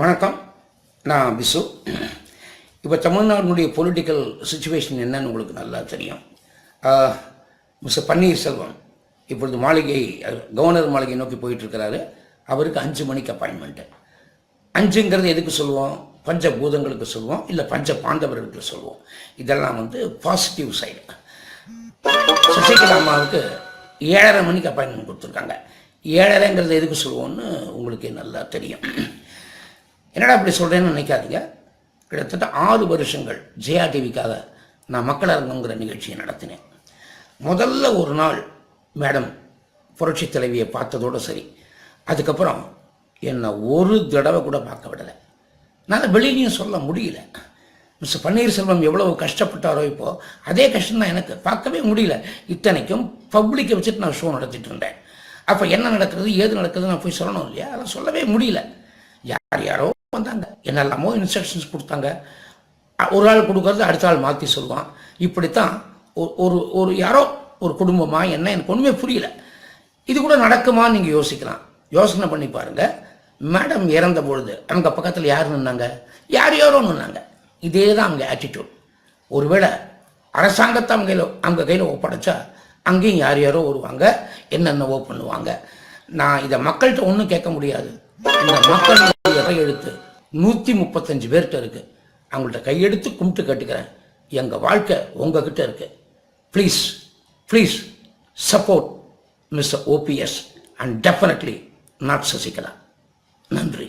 வணக்கம். நான் பிசு. இப்போ தமிழ்நாட்டினுடைய பொலிட்டிக்கல் சுச்சுவேஷன் என்னன்னு உங்களுக்கு நல்லா தெரியும். மிஸ்டர் பன்னீர்செல்வம் இப்பொழுது மாளிகை கவர்னர் மாளிகை நோக்கி போயிட்டுருக்கிறாரு. அவருக்கு அஞ்சு மணிக்கு அப்பாயின்மெண்ட்டு அஞ்சுங்கிறது எதுக்கு சொல்லுவோம்? பஞ்ச பூதங்களுக்கு சொல்லுவோம். இல்லை பஞ்ச பாண்டவர்களுக்கு சொல்லுவோம். இதெல்லாம் வந்து பாசிட்டிவ் சைடு சசிகலா அம்மாவுக்கு ஏழரை மணிக்கு அப்பாயின்மெண்ட் கொடுத்துருக்காங்க. ஏழரைங்கிறது எதுக்கு சொல்லுவோம்னு உங்களுக்கு நல்லா தெரியும். என்னடா இப்படி சொல்கிறேன்னு நினைக்காதீங்க. கிட்டத்தட்ட ஆறு வருஷங்கள் ஜெயா டிவிக்காக நான் மக்கள் அரங்கங்கிற நிகழ்ச்சியை நடத்தினேன். முதல்ல ஒரு நாள் மேடம் புரட்சி தலைவியை பார்த்ததோடு சரி. அதுக்கப்புறம் என்னை ஒரு தடவை கூட பார்க்க விடலை. நான் வெளியிலையும் சொல்ல முடியல. மிஸ்டர் பன்னீர்செல்வம் எவ்வளவு கஷ்டப்பட்டாரோ இப்போது அதே கஷ்டம் தான் எனக்கு. பார்க்கவே முடியல. இத்தனைக்கும் பப்ளிக்கை வச்சுட்டு நான் ஷோ நடத்திட்டு இருந்தேன். அப்போ என்ன நடக்கிறது ஏது நடக்குது நான் போய் சொல்லணும் இல்லையா? அதெல்லாம் சொல்லவே முடியல. யார் யாரோ வந்தாங்க என்னெல்லாமோ இன்ஸ்ட்ரக்ஷன்ஸ் கொடுத்தாங்க. ஒரு ஆள் கொடுக்கறது அடுத்த ஆள் மாற்றி சொல்லுவான். இப்படித்தான் ஒ- ஒரு ஒரு யாரோ ஒரு குடும்பமாக என்ன எனக்கு ஒன்றுமே புரியல. இது கூட நடக்குமான்னு நீங்கள் யோசிக்கலாம். யோசனை பண்ணி பாருங்கள் மேடம் இறந்த பொழுது அங்கே பக்கத்தில் யார் நின்னாங்க? யார் யாரோ நின்னாங்க. இதே தான் அவங்க ஆட்டிடியூட் ஒருவேளை அரசாங்கத்தை அவங்க கையில் அவங்க கையில் ஒப்படைச்சா அங்கேயும் யார் யாரோ வருவாங்க என்னென்னவோ பண்ணுவாங்க. நான் இதை மக்கள்கிட்ட ஒன்றும் கேட்க முடியாது. இந்த மக்களுடைய எழுத்து நூற்றி முப்பத்தஞ்சு பேர்கிட்ட இருக்கு. அவங்கள்ட்ட கையெடுத்து கும்பிட்டு கேட்டுக்கிறேன். எங்கள் வாழ்க்கை உங்ககிட்ட இருக்கு. Please please support mister OPS and definitely not Sasikala நன்றி.